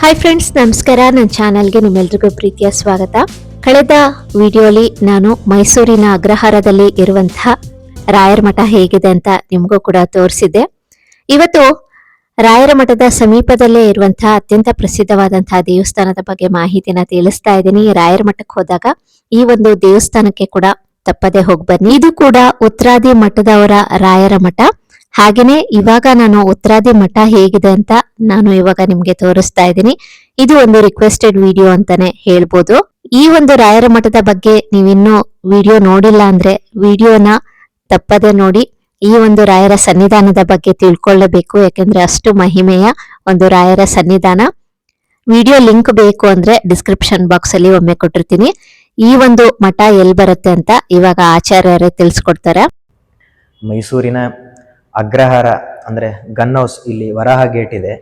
Hi friends ನಮಸ್ಕಾರ. ನನ್ನ ಚಾನಲ್ಗೆ ನಿಮ್ಮೆಲ್ರಿಗೂ ಪ್ರೀತಿಯ ಸ್ವಾಗತ. ಕಳೆದ ವಿಡಿಯೋಲಿ ನಾನು ಮೈಸೂರಿನ ಅಗ್ರಹಾರದಲ್ಲಿ ಇರುವಂತಹ ರಾಯರ ಮಠ ಹೇಗಿದೆ ಅಂತ ನಿಮಗೂ ಕೂಡ ತೋರಿಸಿದ್ದೆ. ಇವತ್ತು ರಾಯರ ಮಠದ ಸಮೀಪದಲ್ಲೇ ಇರುವಂತಹ ಅತ್ಯಂತ ಪ್ರಸಿದ್ಧವಾದಂತಹ ದೇವಸ್ಥಾನದ ಬಗ್ಗೆ ಮಾಹಿತಿನ ತಿಳಿಸ್ತಾ ಇದ್ದೀನಿ. ರಾಯರ ಮಠಕ್ಕೆ ಹೋದಾಗ ಈ ಒಂದು ದೇವಸ್ಥಾನಕ್ಕೆ ಕೂಡ ತಪ್ಪದೆ ಹೋಗಿ ಬನ್ನಿ ಇದು ಕೂಡ ಉತ್ತರಾದಿ ಮಠದವರ ರಾಯರ ಮಠ. ಹಾಗೇನೆ ಇವಾಗ ನಾನು ಉತ್ತರಾದಿ ಮಠ ಹೇಗಿದೆ ಅಂತ ನಾನು ಇವಾಗ ನಿಮ್ಗೆ ತೋರಿಸ್ತಾ ಇದ್ದೀನಿ. ಇದು ಒಂದು ರಿಕ್ವೆಸ್ಟೆಡ್ ವಿಡಿಯೋ ಅಂತಾನೆ ಹೇಳ್ಬೋದು. ಈ ಒಂದು ರಾಯರ ಮಠದ ಬಗ್ಗೆ ನೀವಿನ್ನೂ ವಿಡಿಯೋ ನೋಡಿಲ್ಲ ಅಂದ್ರೆ ವಿಡಿಯೋನ ತಪ್ಪದೆ ನೋಡಿ ಈ ಒಂದು ರಾಯರ ಸನ್ನಿಧಾನದ ಬಗ್ಗೆ ತಿಳ್ಕೊಳ್ಳಬೇಕು, ಯಾಕೆಂದ್ರೆ ಅಷ್ಟು ಮಹಿಮೆಯ ಒಂದು ರಾಯರ ಸನ್ನಿಧಾನ. ವಿಡಿಯೋ ಲಿಂಕ್ ಬೇಕು ಅಂದ್ರೆ ಡಿಸ್ಕ್ರಿಪ್ಷನ್ ಬಾಕ್ಸ್ ಅಲ್ಲಿ ಒಮ್ಮೆ ಕೊಟ್ಟಿರ್ತೀನಿ. ಈ ಒಂದು ಮಠ ಎಲ್ಲಿ ಬರುತ್ತೆ ಅಂತ ಇವಾಗ ಆಚಾರ್ಯರೇ ತಿಳಿಸ್ಕೊಡ್ತಾರೆ. ಮೈಸೂರಿನ ಅಗ್ರಹಾರ ಅಂದರೆ ಗನ್ ಹೌಸ್ ಇಲ್ಲಿ ವರಾಹ ಗೇಟ್ ಇದೆ.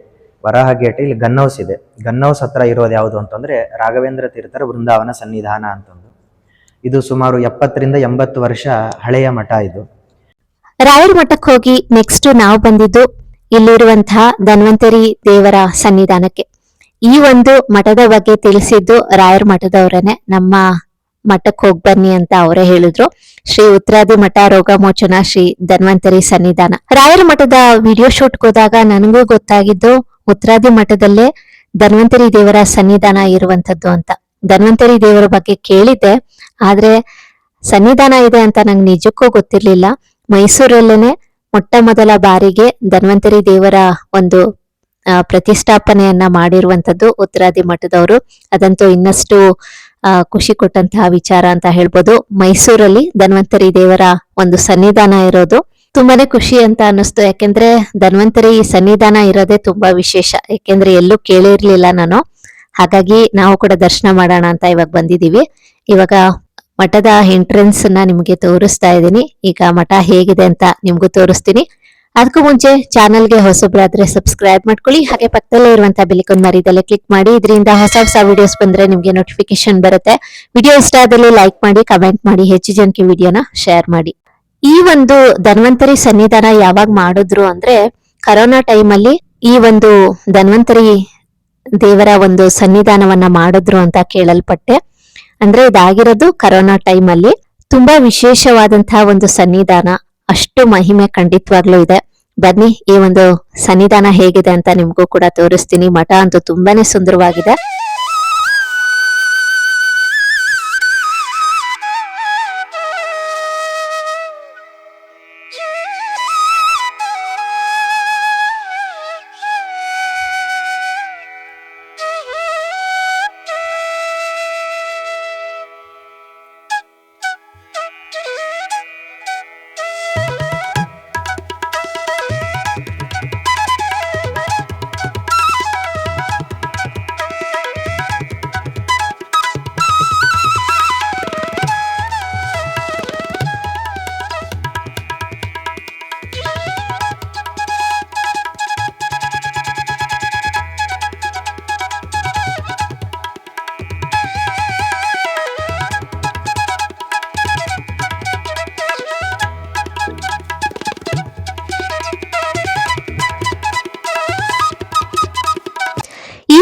ವರಾಹ ಗೇಟ್ ಇಲ್ಲಿ ಗನ್ ಹೌಸ್ ಇದೆ. ಗನ್ ಹೌಸ್ ಹತ್ರ ಇರೋದು ಯಾವುದು ಅಂತಂದರೆ ರಾಘವೇಂದ್ರ ತೀರ್ಥರ ಬೃಂದಾವನ ಸನ್ನಿಧಾನ ಅಂತಂದು. ಇದು ಸುಮಾರು ಎಪ್ಪತ್ತರಿಂದ ಎಂಬತ್ತು ವರ್ಷ ಹಳೆಯ ಮಠ ಇದು. ರಾಯರ ಮಠಕ್ಕೆ ಹೋಗಿ ನೆಕ್ಸ್ಟ್ ನಾವು ಬಂದಿದ್ದು ಇಲ್ಲಿರುವಂತಹ ಧನ್ವಂತರಿ ದೇವರ ಸನ್ನಿಧಾನಕ್ಕೆ. ಈ ಒಂದು ಮಠದ ಬಗ್ಗೆ ತಿಳಿಸಿದ್ದು ರಾಯರ ಮಠದವರೇನೆ ನಮ್ಮ ಮಠಕ್ಕೆ ಹೋಗಿ ಬನ್ನಿ ಅಂತ ಅವರೇ ಹೇಳಿದ್ರು. ಶ್ರೀ ಉತ್ತರಾದಿ ಮಠ ರೋಗಮೋಚನಾ ಶ್ರೀ ಧನ್ವಂತರಿ ಸನ್ನಿಧಾನ. ರಾಯರ ಮಠದ ವಿಡಿಯೋ ಶೂಟ್ ಹೋದಾಗ ನನಗೂ ಗೊತ್ತಾಗಿದ್ದು ಉತ್ತರಾದಿ ಮಠದಲ್ಲೇ ಧನ್ವಂತರಿ ದೇವರ ಸನ್ನಿಧಾನ ಇರುವಂತದ್ದು ಅಂತ. ಧನ್ವಂತರಿ ದೇವರ ಬಗ್ಗೆ ಕೇಳಿದ್ದೆ, ಆದ್ರೆ ಸನ್ನಿಧಾನ ಇದೆ ಅಂತ ನಂಗೆ ನಿಜಕ್ಕೂ ಗೊತ್ತಿರ್ಲಿಲ್ಲ. ಮೈಸೂರಲ್ಲೇನೆ ಮೊಟ್ಟ ಮೊದಲ ಬಾರಿಗೆ ಧನ್ವಂತರಿ ದೇವರ ಒಂದು ಪ್ರತಿಷ್ಠಾಪನೆಯನ್ನ ಮಾಡಿರುವಂತದ್ದು ಉತ್ತರಾದಿ ಮಠದವರು. ಅದಂತೂ ಇನ್ನಷ್ಟು ಖುಷಿ ಕೊಟ್ಟಂತಹ ವಿಚಾರ ಅಂತ ಹೇಳ್ಬೋದು. ಮೈಸೂರಲ್ಲಿ ಧನ್ವಂತರಿ ದೇವರ ಒಂದು ಸನ್ನಿಧಾನ ಇರೋದು. ತುಂಬಾನೇ ಖುಷಿ ಅಂತ ಅನ್ನಿಸ್ತು. ಯಾಕೆಂದ್ರೆ ಧನ್ವಂತರಿ ಸನ್ನಿಧಾನ ಇರೋದೇ ತುಂಬಾ ವಿಶೇಷ. ಯಾಕೆಂದ್ರೆ ಎಲ್ಲೂ ಕೇಳಿರ್ಲಿಲ್ಲ ನಾನು. ಹಾಗಾಗಿ ನಾವು ಕೂಡ ದರ್ಶನ ಮಾಡೋಣ ಅಂತ ಇವಾಗ ಬಂದಿದೀವಿ ಇವಾಗ ಮಠದ ಎಂಟ್ರೆನ್ಸ್ನ ನಿಮ್ಗೆ ತೋರಿಸ್ತಾ ಇದ್ದೀನಿ. ಈಗ ಮಠ ಹೇಗಿದೆ ಅಂತ ನಿಮ್ಗೂ ತೋರಿಸ್ತೀನಿ. ಅದಕ್ಕೂ ಮುಂಚೆ ಚಾನಲ್ಗೆ ಹೊಸಬ್ರಾದ್ರೆ ಸಬ್ಸ್ಕ್ರೈಬ್ ಮಾಡ್ಕೊಳ್ಳಿ. ಹಾಗೆ ಪಕ್ಕದಲ್ಲೇ ಇರುವಂತಹ ಬೆಲಿಕನ್ ಮರಿದಲ್ಲೇ ಕ್ಲಿಕ್ ಮಾಡಿ. ಇದರಿಂದ ಹೊಸ ಹೊಸ ವಿಡಿಯೋಸ್ ಬಂದ್ರೆ ನಿಮಗೆ ನೋಟಿಫಿಕೇಶನ್ ಬರುತ್ತೆ. ವಿಡಿಯೋ ಇಷ್ಟ ಆದಲ್ಲಿ ಲೈಕ್ ಮಾಡಿ ಕಮೆಂಟ್ ಮಾಡಿ, ಹೆಚ್ಚು ಜನಕ್ಕೆ ವಿಡಿಯೋನ ಶೇರ್ ಮಾಡಿ. ಈ ಒಂದು ಧನ್ವಂತರಿ ಸನ್ನಿಧಾನ ಯಾವಾಗ ಮಾಡಿದ್ರು ಅಂದ್ರೆ ಕರೋನಾ ಟೈಮ್ ಅಲ್ಲಿ ಈ ಒಂದು ಧನ್ವಂತರಿ ದೇವರ ಒಂದು ಸನ್ನಿಧಾನವನ್ನ ಮಾಡಿದ್ರು ಅಂತ ಕೇಳಲ್ಪಟ್ಟೆ. ಅಂದ್ರೆ ಇದಾಗಿರೋದು ಕರೋನಾ ಟೈಮ್ ಅಲ್ಲಿ ತುಂಬಾ ವಿಶೇಷವಾದಂತಹ ಒಂದು ಸನ್ನಿಧಾನ. ಅಷ್ಟು ಮಹಿಮೆ ಖಂಡಿತವಾಗ್ಲೂ ಇದೆ. ಬನ್ನಿ, ಈ ಒಂದು ಸನ್ನಿಧಾನ ಹೇಗಿದೆ ಅಂತ ನಿಮಗೂ ಕೂಡ ತೋರಿಸ್ತೀನಿ. ಮಠ ಅಂತೂ ತುಂಬಾನೇ ಸುಂದರವಾಗಿದೆ.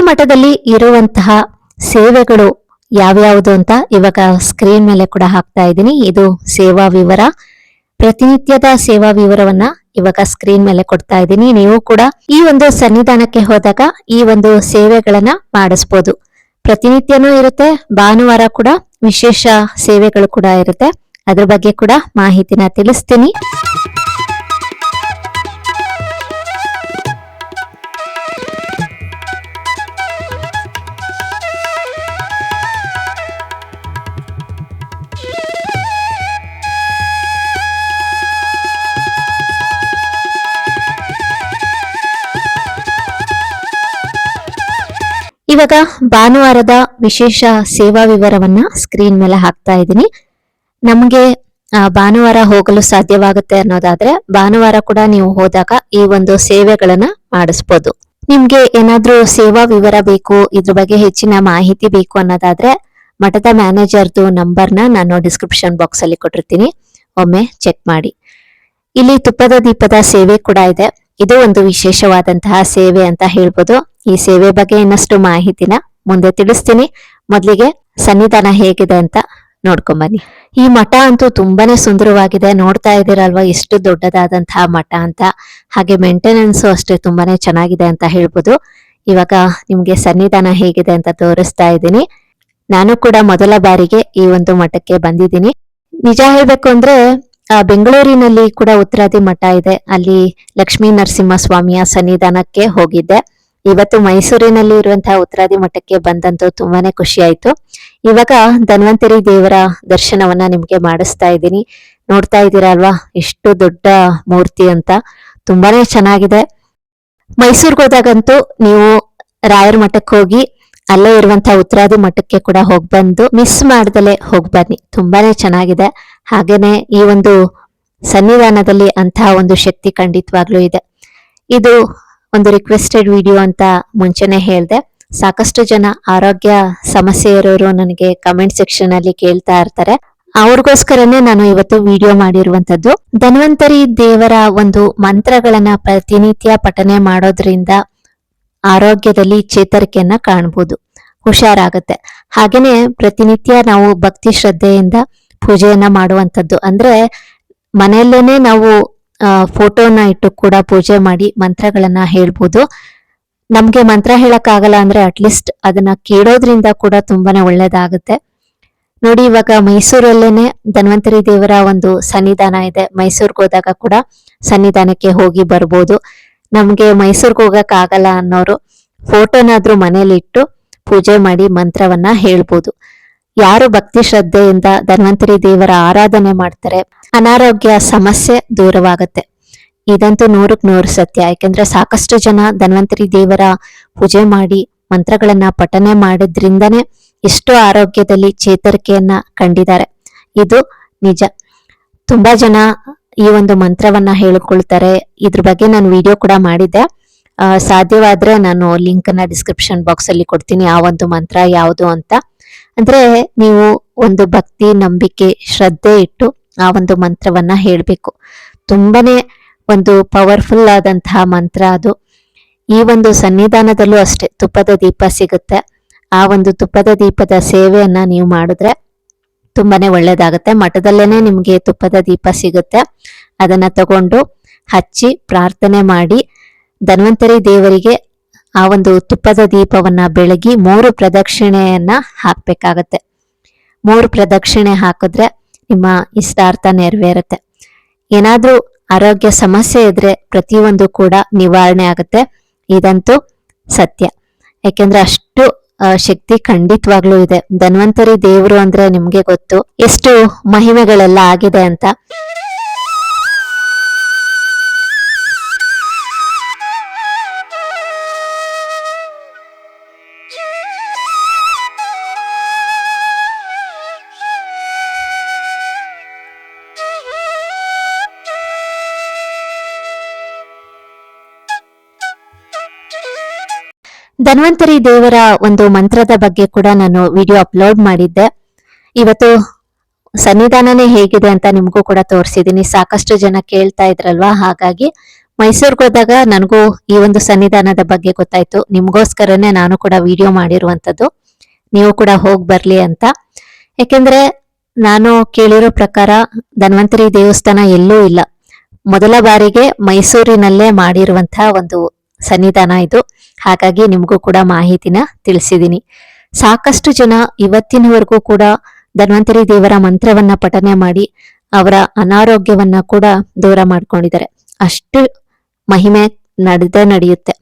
ಮಠದಲ್ಲಿ ಇರುವಂತಹ ಸೇವೆಗಳು ಯಾವ್ಯಾವುದು ಅಂತ ಇವಾಗ ಸ್ಕ್ರೀನ್ ಮೇಲೆ ಕೂಡ ಹಾಕ್ತಾ ಇದ್ದೀನಿ. ಇದು ಸೇವಾ ವಿವರ. ಪ್ರತಿನಿತ್ಯದ ಸೇವಾ ವಿವರವನ್ನ ಇವಾಗ ಸ್ಕ್ರೀನ್ ಮೇಲೆ ಕೊಡ್ತಾ ಇದ್ದೀನಿ. ನೀವು ಕೂಡ ಈ ಒಂದು ಸನ್ನಿಧಾನಕ್ಕೆ ಹೋದಾಗ ಈ ಒಂದು ಸೇವೆಗಳನ್ನ ಮಾಡಿಸ್ಬೋದು. ಪ್ರತಿನಿತ್ಯನೂ ಇರುತ್ತೆ, ಭಾನುವಾರ ಕೂಡ ವಿಶೇಷ ಸೇವೆಗಳು ಕೂಡ ಇರುತ್ತೆ. ಅದ್ರ ಬಗ್ಗೆ ಕೂಡ ಮಾಹಿತಿನ ತಿಳಿಸ್ತೀನಿ. ಇವಾಗ ಭಾನುವಾರದ ವಿಶೇಷ ಸೇವಾ ವಿವರವನ್ನ ಸ್ಕ್ರೀನ್ ಮೇಲೆ ಹಾಕ್ತಾ ಇದ್ದೀನಿ. ನಮಗೆ ಭಾನುವಾರ ಹೋಗಲು ಸಾಧ್ಯವಾಗುತ್ತೆ ಅನ್ನೋದಾದ್ರೆ, ಭಾನುವಾರ ಕೂಡ ನೀವು ಹೋದಾಗ ಈ ಒಂದು ಸೇವೆಗಳನ್ನ ಮಾಡಿಸ್ಬೋದು. ನಿಮ್ಗೆ ಏನಾದ್ರೂ ಸೇವಾ ವಿವರ ಬೇಕು, ಇದ್ರ ಬಗ್ಗೆ ಹೆಚ್ಚಿನ ಮಾಹಿತಿ ಬೇಕು ಅನ್ನೋದಾದ್ರೆ, ಮಠದ ಮ್ಯಾನೇಜರ್ದು ನಂಬರ್ನ ನಾನು ಡಿಸ್ಕ್ರಿಪ್ಷನ್ ಬಾಕ್ಸ್ ಅಲ್ಲಿ ಕೊಟ್ಟಿರ್ತೀನಿ. ಒಮ್ಮೆ ಚೆಕ್ ಮಾಡಿ. ಇಲ್ಲಿ ತುಪ್ಪದ ದೀಪದ ಸೇವೆ ಕೂಡ ಇದೆ. ಇದು ಒಂದು ವಿಶೇಷವಾದಂತಹ ಸೇವೆ ಅಂತ ಹೇಳ್ಬೋದು. ಈ ಸೇವೆ ಬಗ್ಗೆ ಇನ್ನಷ್ಟು ಮಾಹಿತಿನ ಮುಂದೆ ತಿಳಿಸ್ತೀನಿ. ಮೊದಲಿಗೆ ಸನ್ನಿಧಾನ ಹೇಗಿದೆ ಅಂತ ನೋಡ್ಕೊಂಬನ್ನಿ. ಈ ಮಠ ಅಂತೂ ತುಂಬಾನೇ ಸುಂದರವಾಗಿದೆ. ನೋಡ್ತಾ ಇದ್ದೀರಲ್ವಾ ಎಷ್ಟು ದೊಡ್ಡದಾದಂತಹ ಮಠ ಅಂತ. ಹಾಗೆ ಮೇಂಟೆನೆನ್ಸ್ ಅಷ್ಟೇ ತುಂಬಾನೇ ಚೆನ್ನಾಗಿದೆ ಅಂತ ಹೇಳ್ಬೋದು. ಇವಾಗ ನಿಮ್ಗೆ ಸನ್ನಿಧಾನ ಹೇಗಿದೆ ಅಂತ ತೋರಿಸ್ತಾ ಇದ್ದೀನಿ. ನಾನು ಕೂಡ ಮೊದಲ ಬಾರಿಗೆ ಈ ಒಂದು ಮಠಕ್ಕೆ ಬಂದಿದ್ದೀನಿ. ನಿಜ ಹೇಳ್ಬೇಕು ಅಂದ್ರೆ ಬೆಂಗಳೂರಿನಲ್ಲಿ ಕೂಡ ಉತ್ತರಾದಿ ಮಠ ಇದೆ. ಅಲ್ಲಿ ಲಕ್ಷ್ಮೀ ನರಸಿಂಹ ಸ್ವಾಮಿಯ ಸನ್ನಿಧಾನಕ್ಕೆ ಹೋಗಿದ್ದೆ. ಇವತ್ತು ಮೈಸೂರಿನಲ್ಲಿ ಇರುವಂತಹ ಉತ್ತರಾದಿ ಮಠಕ್ಕೆ ಬಂದಂತೂ ತುಂಬಾನೇ ಖುಷಿ ಆಯ್ತು. ಇವಾಗ ಧನ್ವಂತರಿ ದೇವರ ದರ್ಶನವನ್ನ ನಿಮ್ಗೆ ಮಾಡಿಸ್ತಾ ಇದ್ದೀನಿ. ನೋಡ್ತಾ ಇದ್ದೀರಾ ಅಲ್ವಾ ಎಷ್ಟು ದೊಡ್ಡ ಮೂರ್ತಿ ಅಂತ. ತುಂಬಾನೇ ಚೆನ್ನಾಗಿದೆ. ಮೈಸೂರ್ಗೆ ಹೋದಾಗಂತೂ ನೀವು ರಾಯರ ಮಠಕ್ಕೆ ಹೋಗಿ, ಅಲ್ಲೇ ಇರುವಂತಹ ಉತ್ತರಾದಿ ಮಠಕ್ಕೆ ಕೂಡ ಹೋಗ್ ಬಂದು ಮಿಸ್ ಮಾಡ್ದಲೆ ಹೋಗ್ ಬನ್ನಿ. ತುಂಬಾನೇ ಚೆನ್ನಾಗಿದೆ. ಹಾಗೇನೆ ಈ ಒಂದು ಸನ್ನಿಧಾನದಲ್ಲಿ ಅಂತಹ ಒಂದು ಶಕ್ತಿ ಖಂಡಿತವಾಗ್ಲೂ ಇದೆ. ಇದು ಒಂದು ರಿಕ್ವೆಸ್ಟೆಡ್ ವಿಡಿಯೋ ಅಂತ ಮುಂಚೆನೆ ಹೇಳ್ದೆ. ಸಾಕಷ್ಟು ಜನ ಆರೋಗ್ಯ ಸಮಸ್ಯೆ ಇರೋರು ನನಗೆ ಕಮೆಂಟ್ ಸೆಕ್ಷನ್ ಅಲ್ಲಿ ಕೇಳ್ತಾ ಇರ್ತಾರೆ. ಅವ್ರಿಗೋಸ್ಕರನೇ ನಾನು ಇವತ್ತು ವಿಡಿಯೋ ಮಾಡಿರುವಂತದ್ದು ಧನ್ವಂತರಿ ದೇವರ ಒಂದು ಮಂತ್ರಗಳನ್ನ ಪ್ರತಿನಿತ್ಯ ಪಠನೆ ಮಾಡೋದ್ರಿಂದ ಆರೋಗ್ಯದಲ್ಲಿ ಚೇತರಿಕೆಯನ್ನ ಕಾಣಬಹುದು ಹುಷಾರಾಗುತ್ತೆ. ಹಾಗೇನೆ ಪ್ರತಿನಿತ್ಯ ನಾವು ಭಕ್ತಿ ಶ್ರದ್ಧೆಯಿಂದ ಪೂಜೆಯನ್ನ ಮಾಡುವಂಥದ್ದು. ಅಂದ್ರೆ ಮನೆಯಲ್ಲೇನೆ ನಾವು ಫೋಟೋನ ಇಟ್ಟು ಕೂಡ ಪೂಜೆ ಮಾಡಿ ಮಂತ್ರಗಳನ್ನ ಹೇಳ್ಬೋದು. ನಮ್ಗೆ ಮಂತ್ರ ಹೇಳಕ್ ಆಗಲ್ಲ ಅಂದ್ರೆ ಅಟ್ಲೀಸ್ಟ್ ಅದನ್ನ ಕೇಳೋದ್ರಿಂದ ಕೂಡ ತುಂಬಾನೇ ಒಳ್ಳೇದಾಗುತ್ತೆ. ನೋಡಿ, ಇವಾಗ ಮೈಸೂರಲ್ಲೇನೆ ಧನ್ವಂತರಿ ದೇವರ ಒಂದು ಸನ್ನಿಧಾನ ಇದೆ. ಮೈಸೂರ್ಗೆ ಹೋದಾಗ ಕೂಡ ಸನ್ನಿಧಾನಕ್ಕೆ ಹೋಗಿ ಬರ್ಬೋದು. ನಮ್ಗೆ ಮೈಸೂರ್ಗೆ ಹೋಗಕ್ ಆಗಲ್ಲ ಅನ್ನೋರು ಫೋಟೋನಾದ್ರೂ ಮನೇಲಿ ಇಟ್ಟು ಪೂಜೆ ಮಾಡಿ ಮಂತ್ರವನ್ನ ಹೇಳ್ಬೋದು. ಯಾರು ಭಕ್ತಿ ಶ್ರದ್ಧೆಯಿಂದ ಧನ್ವಂತರಿ ದೇವರ ಆರಾಧನೆ ಮಾಡ್ತಾರೆ, ಅನಾರೋಗ್ಯ ಸಮಸ್ಯೆ ದೂರವಾಗುತ್ತೆ. ಇದಂತೂ ನೂರಕ್ ನೂರು ಸತ್ಯ. ಯಾಕೆಂದ್ರೆ ಸಾಕಷ್ಟು ಜನ ಧನ್ವಂತರಿ ದೇವರ ಪೂಜೆ ಮಾಡಿ, ಮಂತ್ರಗಳನ್ನ ಪಠನೆ ಮಾಡಿದ್ರಿಂದನೇ ಎಷ್ಟೋ ಆರೋಗ್ಯದಲ್ಲಿ ಚೇತರಿಕೆಯನ್ನ ಕಂಡಿದ್ದಾರೆ. ಇದು ನಿಜ. ತುಂಬಾ ಜನ ಈ ಒಂದು ಮಂತ್ರವನ್ನ ಹೇಳಿಕೊಳ್ತಾರೆ. ಇದ್ರ ಬಗ್ಗೆ ನಾನು ವಿಡಿಯೋ ಕೂಡ ಮಾಡಿದ್ದೆ. ಸಾಧ್ಯವಾದ್ರೆ ನಾನು ಲಿಂಕ್ನ ಡಿಸ್ಕ್ರಿಪ್ಷನ್ ಬಾಕ್ಸ್ ಅಲ್ಲಿ ಕೊಡ್ತೀನಿ, ಆ ಒಂದು ಮಂತ್ರ ಯಾವುದು ಅಂತ. ಅಂದ್ರೆ ನೀವು ಒಂದು ಭಕ್ತಿ, ನಂಬಿಕೆ, ಶ್ರದ್ಧೆ ಇಟ್ಟು ಆ ಒಂದು ಮಂತ್ರವನ್ನ ಹೇಳಬೇಕು. ತುಂಬಾನೇ ಒಂದು ಪವರ್ಫುಲ್ ಆದಂತಹ ಮಂತ್ರ ಅದು. ಈ ಒಂದು ಸನ್ನಿಧಾನದಲ್ಲೂ ಅಷ್ಟೇ ತುಪ್ಪದ ದೀಪ ಸಿಗುತ್ತೆ. ಆ ಒಂದು ತುಪ್ಪದ ದೀಪದ ಸೇವೆಯನ್ನ ನೀವು ಮಾಡಿದ್ರೆ ತುಂಬಾನೇ ಒಳ್ಳೇದಾಗುತ್ತೆ. ಮಠದಲ್ಲೇನೆ ನಿಮ್ಗೆ ತುಪ್ಪದ ದೀಪ ಸಿಗುತ್ತೆ. ಅದನ್ನ ತಗೊಂಡು ಹಚ್ಚಿ ಪ್ರಾರ್ಥನೆ ಮಾಡಿ ಧನ್ವಂತರಿ ದೇವರಿಗೆ ಆ ಒಂದು ತುಪ್ಪದ ದೀಪವನ್ನ ಬೆಳಗಿ ಮೂರು ಪ್ರದಕ್ಷಿಣೆಯನ್ನ ಹಾಕ್ಬೇಕಾಗತ್ತೆ. ಮೂರು ಪ್ರದಕ್ಷಿಣೆ ಹಾಕಿದ್ರೆ ನಿಮ್ಮ ಇಷ್ಟಾರ್ಥ ನೆರವೇರುತ್ತೆ. ಏನಾದ್ರೂ ಆರೋಗ್ಯ ಸಮಸ್ಯೆ ಇದ್ರೆ ಪ್ರತಿಯೊಂದು ಕೂಡ ನಿವಾರಣೆ ಆಗುತ್ತೆ. ಇದಂತೂ ಸತ್ಯ. ಯಾಕೆಂದ್ರೆ ಅಷ್ಟು ಶಕ್ತಿ ಖಂಡಿತವಾಗ್ಲೂ ಇದೆ. ಧನ್ವಂತರಿ ದೇವರು ಅಂದ್ರೆ ನಿಮ್ಗೆ ಗೊತ್ತು. ಎಷ್ಟು ಮಹಿಮೆಗಳೆಲ್ಲ ಆಗಿದೆ ಅಂತ. ಧನ್ವಂತರಿ ದೇವರ ಒಂದು ಮಂತ್ರದ ಬಗ್ಗೆ ಕೂಡ ನಾನು ವಿಡಿಯೋ ಅಪ್ಲೋಡ್ ಮಾಡಿದ್ದೆ. ಇವತ್ತು ಸನ್ನಿಧಾನನೇ ಹೇಗಿದೆ ಅಂತ ನಿಮಗೂ ಕೂಡ ತೋರಿಸಿದ್ದೀನಿ ಸಾಕಷ್ಟು ಜನ ಕೇಳ್ತಾ ಇದ್ರಲ್ವಾ? ಹಾಗಾಗಿ ಮೈಸೂರ್ಗೆ ಹೋದಾಗ ನನಗೂ ಈ ಒಂದು ಸನ್ನಿಧಾನದ ಬಗ್ಗೆ ಗೊತ್ತಾಯ್ತು. ನಿಮಗೋಸ್ಕರನೇ ನಾನು ಕೂಡ ವಿಡಿಯೋ ಮಾಡಿರುವಂಥದ್ದು. ನೀವು ಕೂಡ ಹೋಗಿ ಬರ್ಲಿ ಅಂತ. ಯಾಕೆಂದ್ರೆ ನಾನು ಕೇಳಿರೋ ಪ್ರಕಾರ ಧನ್ವಂತರಿ ದೇವಸ್ಥಾನ ಎಲ್ಲೂ ಇಲ್ಲ. ಮೊದಲ ಬಾರಿಗೆ ಮೈಸೂರಿನಲ್ಲೇ ಮಾಡಿರುವಂತಹ ಒಂದು ಸನ್ನಿಧಾನ ಇದು. ಹಾಗಾಗಿ ನಿಮಗೂ ಕೂಡ ಮಾಹಿತಿನ ತಿಳಿಸಿದ್ದೀನಿ ಸಾಕಷ್ಟು ಜನ ಇವತ್ತಿನವರೆಗೂ ಕೂಡ ಧನ್ವಂತರಿ ದೇವರ ಮಂತ್ರವನ್ನ ಪಠನೆ ಮಾಡಿ ಅವರ ಅನಾರೋಗ್ಯವನ್ನ ಕೂಡ ದೂರ ಮಾಡ್ಕೊಂಡಿದ್ದಾರೆ. ಅಷ್ಟು ಮಹಿಮೆ ನಡೆದ ನಡೆಯುತ್ತೆ.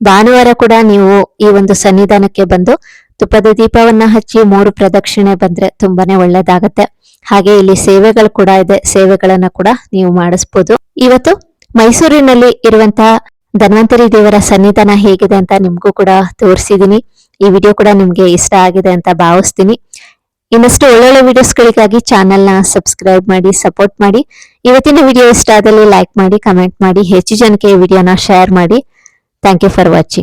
ಭಾನುವಾರ ಕೂಡ ನೀವು ಈ ಒಂದು ಸನ್ನಿಧಾನಕ್ಕೆ ಬಂದು ತುಪ್ಪದ ದೀಪವನ್ನ ಹಚ್ಚಿ ಮೂರು ಪ್ರದಕ್ಷಿಣೆ ಬಂದ್ರೆ ತುಂಬಾನೇ ಒಳ್ಳೇದಾಗತ್ತೆ. ಹಾಗೆ ಇಲ್ಲಿ ಸೇವೆಗಳು ಕೂಡ ಇದೆ. ಸೇವೆಗಳನ್ನ ಕೂಡ ನೀವು ಮಾಡಿಸ್ಬೋದು. ಇವತ್ತು ಮೈಸೂರಿನಲ್ಲಿ ಇರುವಂತಹ ಧನ್ವಂತರಿ ದೇವರ ಸನ್ನಿಧಾನ ಹೇಗಿದೆ ಅಂತ ನಿಮ್ಗೂ ಕೂಡ ತೋರಿಸಿದೀನಿ. ಈ ವಿಡಿಯೋ ಕೂಡ ನಿಮ್ಗೆ ಇಷ್ಟ ಆಗಿದೆ ಅಂತ ಭಾವಿಸ್ತೀನಿ. ಇನ್ನಷ್ಟು ಒಳ್ಳೊಳ್ಳೆ ವಿಡಿಯೋಸ್ಗಳಿಗಾಗಿ ಚಾನೆಲ್ನ ಸಬ್ಸ್ಕ್ರೈಬ್ ಮಾಡಿ ಸಪೋರ್ಟ್ ಮಾಡಿ. ಇವತ್ತಿನ ವಿಡಿಯೋ ಇಷ್ಟ ಆದಲ್ಲಿ ಲೈಕ್ ಮಾಡಿ ಕಮೆಂಟ್ ಮಾಡಿ, ಹೆಚ್ಚು ಜನಕ್ಕೆ ಈ ವಿಡಿಯೋನ ಶೇರ್ ಮಾಡಿ. Thank you for watching